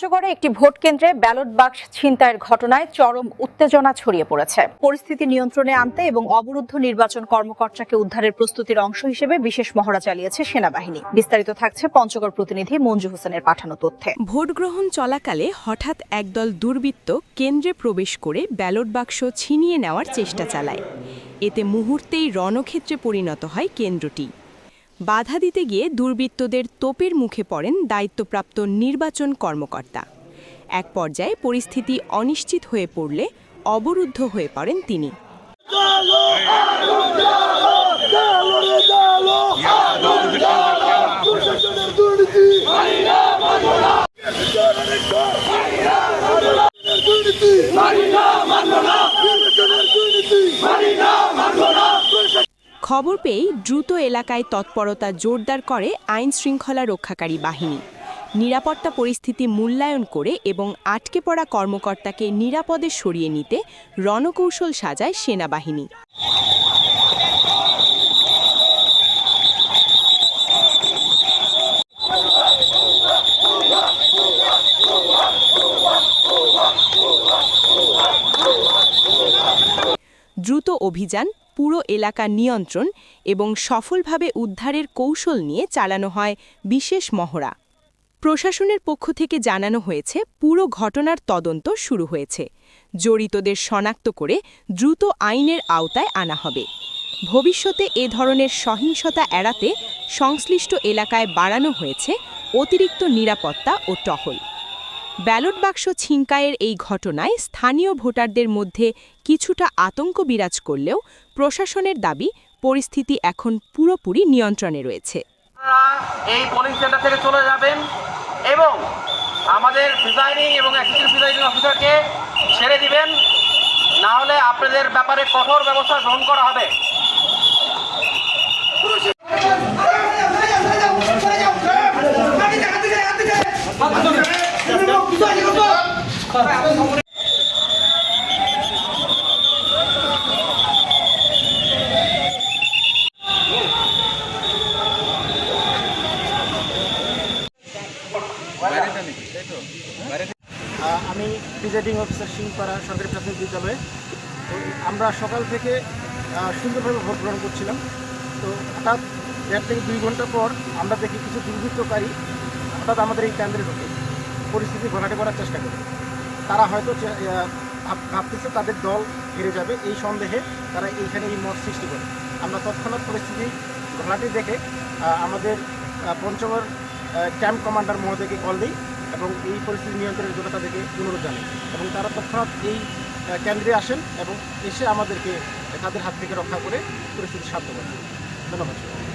পঞ্চগড়ে একটি ভোট কেন্দ্রে ব্যালট বাক্স ছিনতাইয়ের ঘটনায় চরম উত্তেজনা ছড়িয়ে পড়েছে। পরিস্থিতি নিয়ন্ত্রণে আনতে এবং অবরুদ্ধ নির্বাচন কর্মকর্তাকে উদ্ধারের প্রস্তুতির অংশ হিসেবে বিশেষ মহড়া চালিয়েছে সেনাবাহিনী। বিস্তারিত থাকছে পঞ্চগড় প্রতিনিধি মঞ্জু হোসেনের পাঠানো তথ্যে। ভোট গ্রহণ চলাকালে হঠাৎ একদল দুর্বৃত্ত কেন্দ্রে প্রবেশ করে ব্যালট বাক্স ছিনিয়ে নেওয়ার চেষ্টা চালায়। এতে মুহূর্তেই রণক্ষেত্রে পরিণত হয় কেন্দ্রটি। বাধা দিতে গিয়ে দুর্বৃত্তদের তোপের মুখে পড়েন দায়িত্বপ্রাপ্ত নির্বাচন কর্মকর্তা। এক পর্যায়ে পরিস্থিতি অনিশ্চিত হয়ে পড়লে অবরুদ্ধ হয়ে পড়েন তিনি। খবর পেয়েই দ্রুত এলাকায় তৎপরতা জোরদার করে আইন শৃঙ্খলা রক্ষাকারী বাহিনী। নিরাপত্তা পরিস্থিতি মূল্যায়ন করে এবং আটকে পড়া কর্মকর্তাকে নিরাপদে সরিয়ে নিতে রণকৌশল সাজায় সেনাবাহিনী। দ্রুত অভিযান পুরো এলাকা নিয়ন্ত্রণ এবং সফলভাবে উদ্ধারের কৌশল নিয়ে চালানো হয় বিশেষ মহড়া। প্রশাসনের পক্ষ থেকে জানানো হয়েছে, পুরো ঘটনার তদন্ত শুরু হয়েছে। জড়িতদের শনাক্ত করে দ্রুত আইনের আওতায় আনা হবে। ভবিষ্যতে এ ধরনের সহিংসতা এড়াতে সংশ্লিষ্ট এলাকায় বাড়ানো হয়েছে অতিরিক্ত নিরাপত্তা ও টহল। ব্যালট বাক্স ছিনকাইয়ের এই ঘটনায় স্থানীয় ভোটারদের মধ্যে কিছুটা আতঙ্ক বিরাজ করলেও প্রশাসনের দাবি, পরিস্থিতি এখন পুরোপুরি নিয়ন্ত্রণে রয়েছে। এই পোলিং সেন্টার থেকে চলে যাবেন এবং আমাদের প্রিজাইডিং এবং অ্যাসিস্ট্যান্ট প্রিজাইডিং অফিসারকে ছেড়ে দিবেন। না হলে আপনাদের ব্যাপারে কঠোর ব্যবস্থা গ্রহণ করা হবে। প্রিজাইডিং অফিসার সিংপাড়া সরকারি প্রাথমিক বিদ্যালয়ে। আমরা সকাল থেকে সুন্দরভাবে ভোট গ্রহণ করছিলাম। তো হঠাৎ দেড় থেকে দুই ঘণ্টা পর আমরা দেখি কিছু দুর্বৃত্তকারী হঠাৎ আমাদের এই কেন্দ্রে ঢোকে। পরিস্থিতি ঘোলাটে করার চেষ্টা করে। তারা হয়তো ভাবতেছে তাদের দল হেরে যাবে। এই সন্দেহে তারা এইখানে এই মত সৃষ্টি করে। আমরা তৎক্ষণাৎ পরিস্থিতি ঘোলাটে দেখে আমাদের পঞ্চগড় ক্যাম্প কমান্ডার মহোদয়কে কল দিই। এবং এই পরিস্থিতি নিয়ন্ত্রণের জন্য তাদেরকে অনুরোধ জানাই। এবং তারা তৎক্ষণাৎ এই কেন্দ্রে আসেন এবং এসে আমাদেরকে তাদের হাত থেকে রক্ষা করে পরিস্থিতি সাধ্য করেন ধন্যবাদ।